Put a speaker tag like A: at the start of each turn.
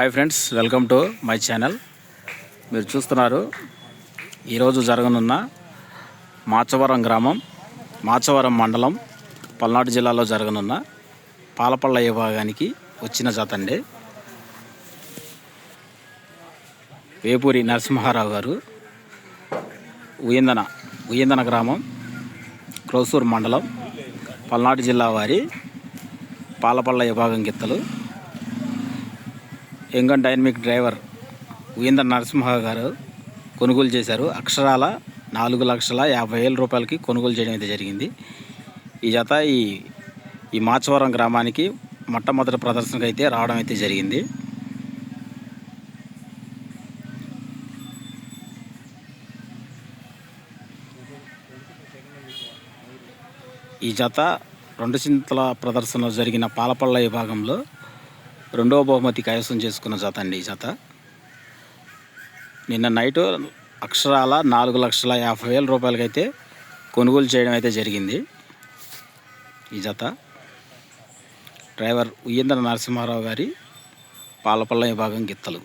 A: Hi friends welcome to my channel మీరు చూస్తున్నారు ఈరోజు జరగనున్న మాచవరం గ్రామం మాచవరం మండలం పల్నాడు జిల్లాలో జరగనున్న పాలపళ్ళ విభాగానికి వచ్చిన జత వేపూరి నరసింహారావు గారు ఉయందన ఉయందన గ్రామం క్రోసూరు మండలం పల్నాడు జిల్లా వారి పాలపళ్ళ విభాగం గిత్తలు ఎంగన్ డైనమిక్ డ్రైవర్ వీందర్ నరసింహ గారు కొనుగోలు చేశారు. అక్షరాల నాలుగు లక్షల యాభై వేల రూపాయలకి కొనుగోలు చేయడం అయితే జరిగింది. ఈ జత ఈ ఈ మాచవరం గ్రామానికి మొట్టమొదటి ప్రదర్శనకు అయితే రావడం అయితే జరిగింది. ఈ జత రెండు చింతల ప్రదర్శన జరిగిన పాలపళ్ళ విభాగంలో రెండవ బహుమతి కైవసం చేసుకున్న జత అండి ఈ జత. నిన్న నైట్ అక్షరాల నాలుగు లక్షల యాభై వేల రూపాయలకైతే కొనుగోలు చేయడం అయితే జరిగింది ఈ జత. డ్రైవర్ ఉయ్యంద్ర నరసింహారావు గారి పాలపల్ల విభాగం గిత్తలు.